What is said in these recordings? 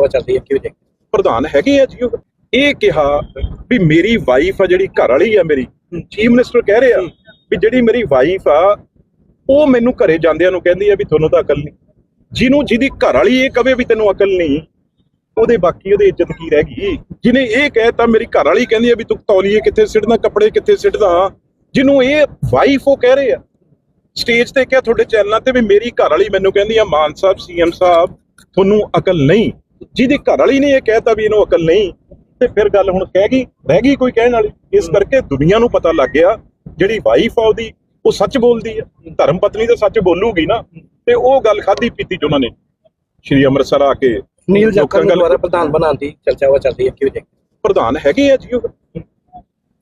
ਵਾ ਚੱਲ ਰਹੀ ਹੈ ਕਿਉਂ ਜੇ ਪ੍ਰਧਾਨ ਹੈਗੇ ਆ ਜੀ ਇਹ ਕਿਹਾ ਵੀ ਮੇਰੀ ਵਾਈਫ ਆ ਜਿਹੜੀ ਘਰ ਵਾਲੀ ਆ ਮੇਰੀ ਚੀਫ ਮਿਨਿਸਟਰ ਕਹਿ ਰਹੇ ਆ ਵੀ ਜਿਹੜੀ ਮੇਰੀ ਵਾਈਫ ਆ ਉਹ ਮੈਨੂੰ ਘਰੇ ਜਾਂਦਿਆਂ ਨੂੰ ਕਹਿੰਦੀ ਆ ਵੀ ਤੁਹਾਨੂੰ ਤਾਂ ਅਕਲ ਨਹੀਂ। ਜਿਹਨੂੰ ਜਿਹਦੀ ਘਰ ਵਾਲੀ ਇਹ ਕਵੇ ਵੀ ਤੈਨੂੰ ਅਕਲ ਨਹੀਂ ਉਹਦੇ ਬਾਕੀ ਉਹਦੀ ਇੱਜ਼ਤ ਕੀ ਰਹਿ ਗਈ? ਜਿਹਨੇ ਇਹ ਕਹਿਤਾ ਮੇਰੀ ਘਰ ਵਾਲੀ ਕਹਿੰਦੀ ਆ ਵੀ ਤੂੰ ਤੌਲੀਏ ਕਿੱਥੇ ਸਿੱਟਦਾ ਕੱਪੜੇ ਕਿੱਥੇ ਸਿੱਟਦਾ? ਜਿਹਨੂੰ ਇਹ ਵਾਈਫ ਉਹ ਕਹਿ ਰਹੇ ਆ ਸਟੇਜ ਤੇ ਕਿਹਾ ਤੁਹਾਡੇ ਚੈਨਲਾਂ ਤੇ ਵੀ ਮੇਰੀ ਘਰ ਵਾਲੀ ਮੈਨੂੰ ਕਹਿੰਦੀ ਆ ਮਾਨ ਸਾਹਿਬ ਸੀਐਮ ਸਾਹਿਬ ਤੁਹਾਨੂੰ ਅਕਲ ਨਹੀਂ। ਜਿਹਦੀ ਘਰ ਵਾਲੀ ਨੇ ਇਹ ਕਹਿਤਾ ਵੀ ਇਹਨੂੰ ਅਕਲ ਨਹੀਂ ਤੇ ਫਿਰ ਗੱਲ ਹੁਣ ਕਹਿ ਗਈ ਰਹਿ ਗਈ ਕੋਈ ਕਹਿਣ ਵਾਲੀ। ਇਸ ਕਰਕੇ ਦੁਨੀਆ ਨੂੰ ਪਤਾ ਲੱਗ ਗਿਆ ਜਿਹੜੀ ਵਾਈਫ ਆ ਉਹਦੀ ਉਹ ਸੱਚ ਬੋਲਦੀ ਆ। ਧਰਮ ਪਤਨੀ ਤਾਂ ਸੱਚ ਬੋਲੂਗੀ ਨਾ। ਤੇ ਉਹ ਗੱਲ ਖਾਦੀ ਪੀਤੀ ਚ ਉਹਨਾਂ ਨੇ। ਸ਼੍ਰੀ ਅੰਮ੍ਰਿਤਸਰ ਆ ਕੇ ਨੀਲ ਜਾਖੜ ਨੂੰ ਦੁਬਾਰਾ ਪ੍ਰਧਾਨ ਬਣਾਉਣ ਦੀ ਚਰਚਾ ਵਾ ਚੱਲ ਰਹੀ ਹੈ ਕਿਉਂ ਜੇ ਪ੍ਰਧਾਨ ਹੈਗੇ ਆ ਜੀ ਉਹ।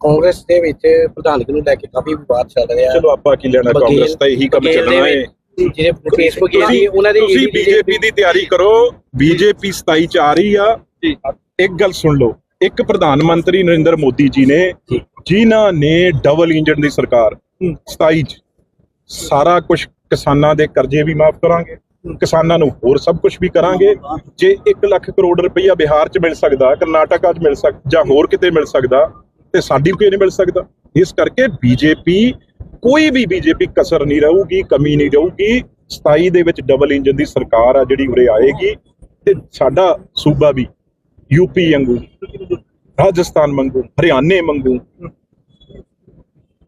ਕਾਂਗਰਸ ਦੇ ਵਿੱਚ ਪ੍ਰਧਾਨਗੀ ਨੂੰ ਲੈ ਕੇ ਕਾਫੀ ਵਿਵਾਦ ਚੱਲ ਰਿਹਾ। ਚਲੋ ਆਪਾਂ ਕੀ ਲੈਣਾ ਕਾਂਗਰਸ ਤਾਂ ਇਹੀ ਕੰਮ ਚੱਲਣਾ ਹੈ ਜਿਹੜੇ ਹੈ ਤੁਸੀਂ ਉਹਨਾਂ ਦੀ ਤੁਸੀਂ ਬੀਜੇਪੀ ਦੀ ਤਿਆਰੀ ਕਰੋ ਬੀਜੇਪੀ 27 ਚ ਆ ਰਹੀ ਆ। ਇੱਕ ਗੱਲ ਸੁਣ ਲਓ ਇੱਕ ਪ੍ਰਧਾਨ ਮੰਤਰੀ ਨਰਿੰਦਰ ਮੋਦੀ ਜੀ ਨੇ ਜੀ। ਜਿਨ੍ਹਾਂ ਨੇ ਡਬਲ ਇੰਜਨ ਦੀ ਸਰਕਾਰ 27 ਚ ਸਾਰਾ ਕੁਝ ਕਿਸਾਨਾਂ ਦੇ ਕਰਜ਼ੇ ਵੀ ਮਾਫ ਕਰਾਂਗੇ ਕਿਸਾਨਾਂ ਨੂੰ ਹੋਰ ਸਭ ਕੁਝ ਵੀ ਕਰਾਂਗੇ ਜੇ 1 ਲੱਖ ਕਰੋੜ ਰੁਪਈਆ ਬਿਹਾਰ ਚ ਮਿਲ ਸਕਦਾ ਕਰਨਾਟਕਾ ਚ ਮਿਲ ਸਕ ਜਾਂ ਹੋਰ ਕਿਤੇ ਮਿਲ ਸਕਦਾ ਤੇ ਸਾਡੀ ਕਿਉਂ ਨਹੀਂ ਮਿਲ ਸਕਦਾ। ਇਸ ਕਰਕੇ ਬੀਜੇਪੀ ਕੋਈ ਵੀ ਬੀਜੇਪੀ ਕਸਰ ਨਹੀਂ ਰਹੂਗੀ, ਕਮੀ ਨਹੀਂ ਰਹੂਗੀ। 27 ਦੇ ਵਿੱਚ ਡਬਲ ਇੰਜਨ ਦੀ ਸਰਕਾਰ ਆ ਜਿਹੜੀ ਉਰੇ ਆਏਗੀ ਤੇ ਸਾਡਾ ਸੂਬਾ ਵੀ ਯੂਪੀ ਵਾਂਗੂ, ਰਾਜਸਥਾਨ ਵਾਂਗੂ, ਹਰਿਆਣੇ ਵਾਂਗੂ,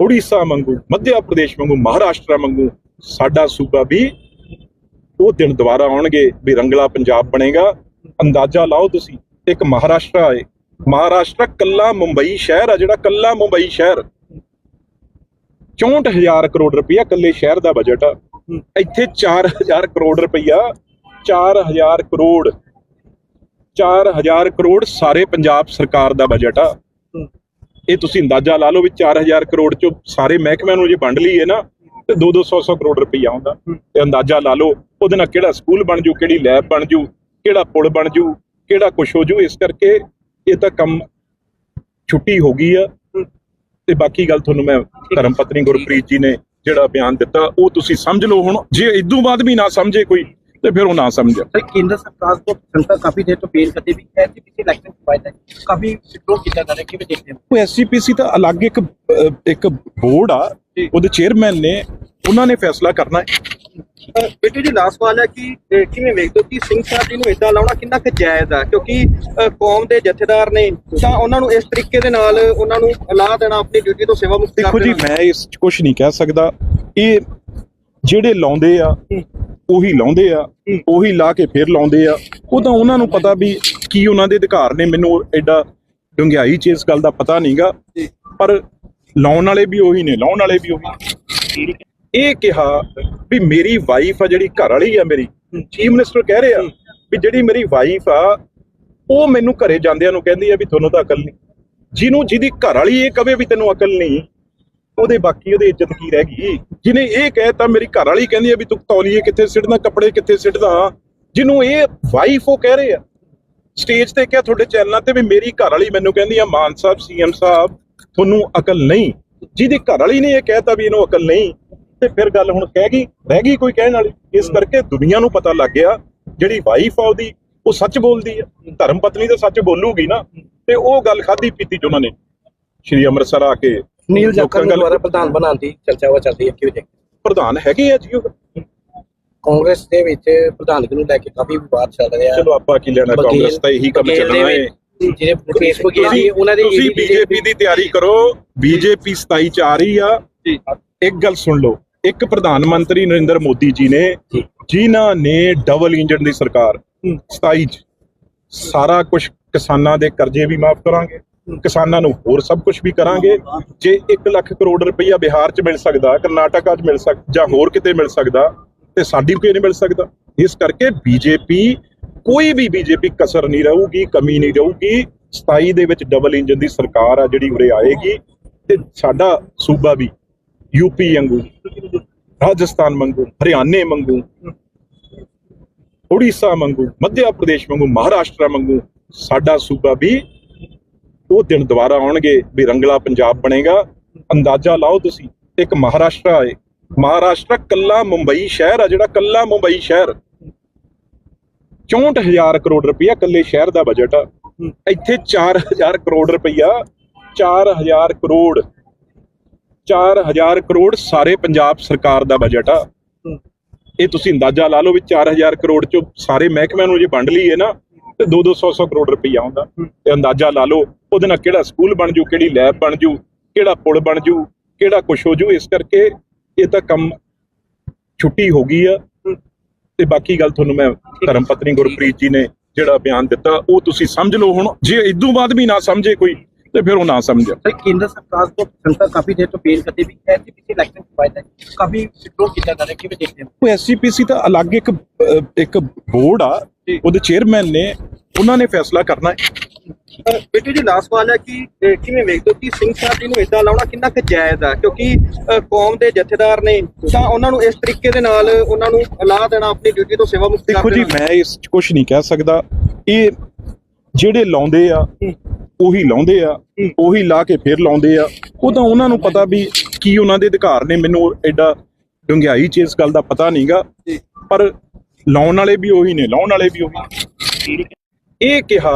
ਉੜੀਸਾ ਵਾਂਗੂ, ਮੱਧ ਪ੍ਰਦੇਸ਼ ਵਾਂਗੂ, ਮਹਾਰਾਸ਼ਟਰ ਵਾਂਗੂ ਸਾਡਾ ਸੂਬਾ ਵੀ ਉਹ ਦਿਨ ਦੁਬਾਰਾ ਆਉਣਗੇ ਵੀ ਰੰਗਲਾ ਪੰਜਾਬ ਬਣੇਗਾ। ਅੰਦਾਜ਼ਾ ਲਾਓ ਤੁਸੀਂ, ਇੱਕ ਮਹਾਰਾਸ਼ਟਰ ਆਏ। ਮਹਾਰਾਸ਼ਟਰ ਕੱਲਾ ਮੁੰਬਈ ਸ਼ਹਿਰ ਆ ਜਿਹੜਾ ਕੱਲਾ ਮੁੰਬਈ ਸ਼ਹਿਰ 64000 ਕਰੋੜ ਰੁਪਇਆ ਕੱਲੇ ਸ਼ਹਿਰ ਦਾ ਬਜਟ ਆ। ਇੱਥੇ 4000 ਕਰੋੜ ਰੁਪਇਆ 4000 ਕਰੋੜ 4000 ਕਰੋੜ ਸਾਰੇ ਪੰਜਾਬ ਸਰਕਾਰ ਦਾ ਬਜਟ ਆ। ਇਹ ਤੁਸੀਂ ਅੰਦਾਜ਼ਾ ਲਾ ਲਓ ਵੀ 4000 ਕਰੋੜ ਚੋਂ ਸਾਰੇ ਮਹਿਕਮਿਆਂ ਨੂੰ ਜੇ ਵੰਡ ਲਈਏ ਨਾ ਤੇ 2-200 ਕਰੋੜ ਰੁਪਈਆ ਆਉਂਦਾ। ਤੇ ਅੰਦਾਜ਼ਾ ਲਾ ਲਓ ਉਹਦੇ ਨਾਲ ਕਿਹੜਾ ਸਕੂਲ ਬਣ ਜੂ ਕਿਹੜੀ ਲੈਬ ਬਣ ਜੂ ਕਿਹੜਾ ਪੁਲ ਬਣ ਜੂ ਕਿਹੜਾ ਕੁਛ ਹੋ ਜੂ। ਇਸ ਕਰਕੇ ਇਹ ਤਾਂ ਕੰਮ ਛੁੱਟੀ ਹੋ ਗਈ ਆ। ਤੇ ਬਾਕੀ ਗੱਲ ਤੁਹਾਨੂੰ ਮੈਂ ਧਰਮ ਪਤਨੀ ਗੁਰਪ੍ਰੀਤ ਜੀ ਨੇ ਜਿਹੜਾ ਬਿਆਨ ਦਿੱਤਾ ਉਹ ਤੁਸੀਂ ਸਮਝ ਲਓ ਹੁਣ। ਜੇ ਇਦੋਂ ਬਾਅਦ ਵੀ ਨਾ ਸਮਝੇ ਕੋਈ ਤੇ ਫਿਰ ਉਹ ਨਾ ਸਮਝਿਆ ਸਰ ਕੇਂਦਰ ਸਰਕਾਰ ਤੋਂ ਸੰਸਥਾ ਕਾਫੀ ਦੇਰ ਤੋਂ ਬੇਲ ਕਦੇ ਵੀ ਹੈ ਕਿ ਇਲੈਕਸ਼ਨ ਵਾਇਦਾ ਕਾਫੀ ਵਿਡਰੋ ਕੀਤਾ ਜਾ ਰਿਹਾ ਕਿਵੇਂ ਦੇਖਦੇ ਹੋ? ਉਹ ਐਸਸੀਪੀਸੀ ਤਾਂ ਅਲੱਗ ਇੱਕ ਇੱਕ ਬੋਰਡ ਆ ਉਹਦੇ ਚੇਅਰਮੈਨ ਨੇ ਉਹਨਾਂ ਨੇ ਫੈਸਲਾ ਕਰਨਾ ਹੈ। ਬੇਟੇ ਜੀ ਲਾਸਟ ਸਵਾਲ ਹੈ ਕਿ ਕਿਵੇਂ ਵੇਖਦੇ ਕਿ ਸਿੰਘ ਸਾਹਿਬ ਜੀ ਨੂੰ ਇਦਾਂ ਲਾਉਣਾ ਕਿੰਨਾ ਕੁ ਜਾਇਜ਼ ਆ? ਕਿਉਂਕਿ ਕੌਮ ਦੇ ਜਥੇਦਾਰ ਨੇ ਤਾਂ ਉਹਨਾਂ ਨੂੰ ਇਸ ਤਰੀਕੇ ਦੇ ਨਾਲ ਉਹਨਾਂ ਨੂੰ ਲਾ ਦੇਣਾ ਆਪਣੀ ਡਿਊਟੀ ਤੋਂ ਸੇਵਾ ਮੁਕਤ ਦੇਖੋ ਜੀ ਮੈਂ ਇਸ ਕੁਝ ਨਹੀਂ ਕਹਿ ਸਕਦਾ। ਇਹ ਜਿਹੜੇ ਲਾਉਂਦੇ ਆ ਉਹੀ ਲਾਉਂਦੇ ਆ ਉਹੀ ਲਾ ਕੇ ਫਿਰ ਲਾਉਂਦੇ ਆ। ਉਹ ਤਾਂ ਉਹਨਾਂ ਨੂੰ ਪਤਾ ਵੀ ਕੀ ਉਹਨਾਂ ਦੇ ਅਧਿਕਾਰ ਨੇ। ਮੈਨੂੰ ਐਡਾ ਡੁੰਗਿਆਈ ਚ ਇਸ ਗੱਲ ਦਾ ਪਤਾ ਨਹੀਂਗਾ ਪਰ ਲਾਉਣ ਵਾਲੇ ਵੀ ਉਹੀ ਨੇ ਲਾਉਣ ਵਾਲੇ ਵੀ ਉਹੀ ਨੇ। ਇਹ ਕਿਹਾ ਵੀ ਮੇਰੀ ਵਾਈਫ ਆ ਜਿਹੜੀ ਘਰ ਵਾਲੀ ਆ ਮੇਰੀ ਚੀਫ ਮਿਨਿਸਟਰ ਕਹਿ ਰਹੇ ਆ ਵੀ ਜਿਹੜੀ ਮੇਰੀ ਵਾਈਫ ਆ ਉਹ ਮੈਨੂੰ ਘਰੇ ਜਾਂਦਿਆਂ ਨੂੰ ਕਹਿੰਦੀ ਆ ਵੀ ਤੁਹਾਨੂੰ ਤਾਂ ਅਕਲ ਨਹੀਂ। ਜਿਹਨੂੰ ਜਿਹਦੀ ਘਰ ਵਾਲੀ ਇਹ ਕਵੇ ਵੀ ਤੈਨੂੰ ਅਕਲ ਨਹੀਂ ਉਹਦੇ ਬਾਕੀ ਉਹਦੀ ਇੱਜ਼ਤ ਕੀ ਰਹਿ ਗਈ? ਜਿਹਨੇ ਇਹ ਕਹਿਤਾ ਮੇਰੀ ਘਰ ਵਾਲੀ ਕਹਿੰਦੀ ਆ ਵੀ ਤੂੰ ਤੌਲੀਏ ਕਿੱਥੇ ਸਿੱਟਦਾ ਕੱਪੜੇ ਕਿੱਥੇ ਸਿੱਟਦਾ? ਜਿਹਨੂੰ ਇਹ ਵਾਈਫ ਉਹ ਕਹਿ ਰਹੇ ਆ ਸਟੇਜ ਤੇ ਕਿਹਾ ਤੁਹਾਡੇ ਚੈਨਲਾਂ ਤੇ ਵੀ ਮੇਰੀ ਘਰ ਵਾਲੀ ਮੈਨੂੰ ਕਹਿੰਦੀ ਆ ਮਾਨ ਸਾਹਿਬ ਸੀਐਮ ਸਾਹਿਬ ਤੁਹਾਨੂੰ ਅਕਲ ਨਹੀਂ। ਜਿਹਦੀ ਘਰ ਵਾਲੀ ਨੇ ਇਹ ਕਹਿਤਾ ਵੀ ਇਹਨੂੰ ਅਕਲ ਨਹੀਂ ਤੇ ਫਿਰ ਗੱਲ ਹੁਣ ਕਹਿ ਗਈ ਰਹਿ ਗਈ ਕੋਈ ਕਹਿਣ ਵਾਲੀ। ਇਸ ਕਰਕੇ ਦੁਨੀਆ ਨੂੰ ਪਤਾ ਲੱਗ ਗਿਆ ਜਿਹੜੀ ਵਾਈਫ ਆ ਉਹਦੀ ਉਹ ਸੱਚ ਬੋਲਦੀ ਹੈ। ਧਰਮ ਪਤਨੀ ਤਾਂ ਸੱਚ ਬੋਲੂਗੀ ਨਾ। ਤੇ ਉਹ ਗੱਲ ਖਾਦੀ ਪੀਤੀ ਜੋ ਉਹਨਾਂ ਨੇ। ਸ਼੍ਰੀ ਅੰਮ੍ਰਿਤਸਰ ਆ ਕੇ ਨੀਲ ਜਾਖੜ ਦੁਆਰਾ ਪ੍ਰਧਾਨ ਬਣਾਉਣ ਦੀ ਚਰਚਾ ਵਾ ਚੱਲਦੀ ਹੈ ਕਿਉਂ ਜੀ ਪ੍ਰਧਾਨ ਹੈਗੇ ਆ ਜੀ ਕਾਂਗਰਸ ਦੇ ਵਿੱਚ ਪ੍ਰਧਾਨਗੀ ਨੂੰ ਲੈ ਕੇ ਕਾਫੀ ਵਿਵਾਦ ਚੱਲ ਰਿਹਾ ਚਲੋ ਆਪਾਂ ਕੀ ਲੈਣਾ ਕਾਂਗਰਸ ਤਾਂ ਇਹੀ ਕੰਮ ਚੱਲਣਾ ਹੈ। ਜਿਹੜੇ ਮੁਕੇਸ਼ ਬਗੇਲ ਦੀ ਉਹਨਾਂ ਦੇ ਤੁਸੀਂ ਬੀਜੇਪੀ ਦੀ ਤਿਆਰੀ ਕਰੋ। ਬੀਜੇਪੀ 27 ਚ ਆ ਰਹੀ ਆ। ਇੱਕ ਗੱਲ ਸੁਣ ਲਓ। ਇੱਕ ਪ੍ਰਧਾਨ ਮੰਤਰੀ ਨਰਿੰਦਰ ਮੋਦੀ ਜੀ ਨੇ। ਜਿਨ੍ਹਾਂ ਨੇ ਡਬਲ ਇੰਜਨ ਦੀ ਸਰਕਾਰ 27 ਚ। ਸਾਰਾ ਕੁਝ ਕਿਸਾਨਾਂ ਦੇ ਕਰਜ਼ੇ ਵੀ ਮਾਫ ਕਰਾਂਗੇ ਕਿਸਾਨਾਂ ਨੂੰ ਹੋਰ ਸਭ ਕੁਝ ਵੀ ਕਰਾਂਗੇ। ਜੇ 1 ਲੱਖ ਕਰੋੜ ਰੁਪਈਆ ਬਿਹਾਰ ਚ ਮਿਲ ਸਕਦਾ ਕਰਨਾਟਕਾ ਚ ਮਿਲ ਸਕ ਜਾਂ ਹੋਰ ਕਿਤੇ ਮਿਲ ਸਕਦਾ ਤੇ ਸਾਡੀ ਕਿਉਂ ਨਹੀਂ ਮਿਲ ਸਕਦਾ। ਇਸ ਕਰਕੇ ਬੀਜੇਪੀ ਕੋਈ ਵੀ ਬੀਜੇਪੀ ਕਸਰ ਨਹੀਂ ਰਹੂਗੀ ਕਮੀ ਨਹੀਂ ਰਹੂਗੀ। 27 ਦੇ ਵਿੱਚ ਡਬਲ ਇੰਜਨ ਦੀ ਸਰਕਾਰ ਆ ਜਿਹੜੀ ਉਰੇ ਆਏਗੀ ਤੇ ਸਾਡਾ ਸੂਬਾ ਵੀ ਯੂਪੀ ਵਾਂਗੂ, ਰਾਜਸਥਾਨ ਵਾਂਗੂ, ਹਰਿਆਣੇ ਵਾਂਗੂ, ਉੜੀਸਾ ਵਾਂਗੂ ਮੱਧ ਪ੍ਰਦੇਸ਼ ਵਾਂਗੂ, ਮਹਾਰਾਸ਼ਟਰ ਵਾਂਗੂ, ਸਾਡਾ ਸੂਬਾ ਵੀ ਉਹ ਦਿਨ ਦੁਬਾਰਾ ਆਉਣਗੇ ਵੀ ਰੰਗਲਾ ਪੰਜਾਬ ਬਣੇਗਾ। ਅੰਦਾਜ਼ਾ ਲਾਓ ਤੁਸੀਂ, ਇੱਕ ਮਹਾਰਾਸ਼ਟਰ ਆਏ ਮਹਾਰਾਸ਼ਟਰ ਕੱਲਾ ਮੁੰਬਈ ਸ਼ਹਿਰ ਆ ਜਿਹੜਾ ਕੱਲਾ ਮੁੰਬਈ ਸ਼ਹਿਰ। 64000 ਕਰੋੜ ਰੁਪਇਆ ਇਕੱਲੇ ਸ਼ਹਿਰ ਦਾ ਬਜਟ ਆ। ਇੱਥੇ 4000 ਕਰੋੜ ਰੁਪਇਆ 4000 ਕਰੋੜ 4000 ਕਰੋੜ ਸਾਰੇ ਪੰਜਾਬ ਸਰਕਾਰ ਦਾ ਬਜਟ ਆ। ਇਹ ਤੁਸੀਂ ਅੰਦਾਜ਼ਾ ਲਾ ਲਓ ਵੀ 4000 ਕਰੋੜ ਚੋਂ ਸਾਰੇ ਮਹਿਕਮਿਆਂ ਨੂੰ ਜੇ ਵੰਡ ਲਈਏ ਨਾ ਤੇ 2-200 ਕਰੋੜ ਰੁਪਈਆ ਆਉਂਦਾ ਤੇ ਅੰਦਾਜ਼ਾ ਲਾ ਲਓ ਉਹਦੇ ਨਾਲ ਕਿਹੜਾ ਸਕੂਲ ਬਣ ਜੂ ਕਿਹੜੀ ਲੈਬ ਬਣ ਜੂ ਕਿਹੜਾ ਪੁਲ ਬਣ ਜੂ ਕਿਹੜਾ ਕੁਛ ਹੋ ਜੂ ਇਸ ਕਰਕੇ ਇਹ ਤਾਂ ਕੰਮ ਛੁੱਟੀ ਹੋ ਗਈ ਆ। ਤੇ ਬਾਕੀ ਗੱਲ ਤੁਹਾਨੂੰ ਮੈਂ ਧਰਮ ਪਤਨੀ ਗੁਰਪ੍ਰੀਤ ਜੀ ਨੇ ਜਿਹੜਾ ਬਿਆਨ ਦਿੱਤਾ ਉਹ ਤੁਸੀਂ ਸਮਝ ਲਓ ਹੁਣ। ਜੇ ਇਦੋਂ ਬਾਅਦ ਵੀ ਨਾ ਸਮਝੇ ਕੋਈ ਤੇ ਫਿਰ ਉਹ ਨਾ ਸਮਝੇ सर केंद्र सरकार को जनता काफी देर तो पेश करती भी है कि किसी इलेक्शन के फायदा काफी विड्रॉ किया जा रहा है कि देखते हैं ਉਹ ਐਸਸੀਪੀਸੀ ਤਾਂ ਅਲੱਗ ਇੱਕ ਅਹ, ਇੱਕ ਬੋਰਡ ਆ ਉਹਦੇ ਚੇਅਰਮੈਨ ਨੇ ਉਹਨਾਂ ਨੇ ਫੈਸਲਾ ਕਰਨਾ ਹੈ ਅਹ ਬਿੱਟੂ ਜੀ ਲਾਸਟ ਸਵਾਲ ਹੈ ਕਿ ਅਹ ਕਿਵੇਂ ਵੇਖਦੇ ਹੋ ਕਿ ਸਿੰਘ ਸਾਹਿਬ ਜੀ ਨੂੰ ਇਦਾਂ ਲਾਉਣਾ ਕਿੰਨਾ ਕੁ ਜਾਇਜ਼ ਆ ਕਿਉਂਕਿ ਅਹ ਕੌਮ ਦੇ ਜਥੇਦਾਰ ਨੇ ਤਾਂ ਉਹਨਾਂ ਨੂੰ ਇਸ ਤਰੀਕੇ ਦੇ ਨਾਲ ਉਹਨਾਂ ਨੂੰ ਲਾ ਦੇਣਾ ਆਪਣੀ ਡਿਊਟੀ ਤੋਂ ਸੇਵਾ ਮੁਕਤ ਦੇਖੋ ਕਰ ਜੀ ਦੇਣਾ ਮੈਂ ਇਸ 'ਚ ਕੁਝ ਨਹੀਂ ਕਹਿ ਸਕਦਾ ਇਹ ਜਿਹੜੇ ਲਾਉਂਦੇ ਆ ਉਹੀ ਲਾਉਂਦੇ ਆ ਉਹੀ ਲਾ ਕੇ ਫਿਰ ਲਾਉਂਦੇ ਆ। ਉਹ ਤਾਂ ਉਹਨਾਂ ਨੂੰ ਪਤਾ ਵੀ ਕੀ ਉਹਨਾਂ ਦੇ ਅਧਿਕਾਰ ਨੇ ਮੈਨੂੰ ਐਡਾ ਡੁੰਗਿਆਈ ਚ ਇਸ ਗੱਲ ਦਾ ਪਤਾ ਨਹੀਂਗਾ। ਪਰ ਲਾਉਣ ਵਾਲੇ ਵੀ ਉਹੀ ਨੇ ਲਾਉਣ ਵਾਲੇ ਵੀ ਉਹੀ ਇਹ ਕਿਹਾ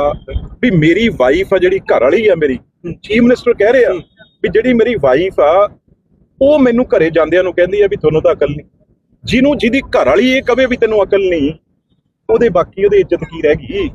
ਵੀ ਮੇਰੀ ਵਾਈਫ ਆ ਜਿਹੜੀ ਘਰ ਵਾਲੀ ਆ ਮੇਰੀ ਚੀਫ ਮਿਨਿਸਟਰ ਕਹਿ ਰਹੇ ਵੀ ਜਿਹੜੀ ਮੇਰੀ ਵਾਈਫ ਆ ਉਹ ਮੈਨੂੰ ਘਰੇ ਜਾਂਦਿਆਂ ਨੂੰ ਕਹਿੰਦੀ ਆ ਵੀ ਤੁਹਾਨੂੰ ਤਾਂ ਅਕਲ ਨਹੀਂ। ਜਿਹਨੂੰ ਜਿਹਦੀ ਘਰ ਵਾਲੀ ਇਹ ਕਵੇ ਵੀ ਤੈਨੂੰ ਅਕਲ ਨਹੀਂ ਉਹਦੇ ਬਾਕੀ ਉਹਦੀ ਇੱਜ਼ਤ ਕੀ ਰਹਿ ਗਈ?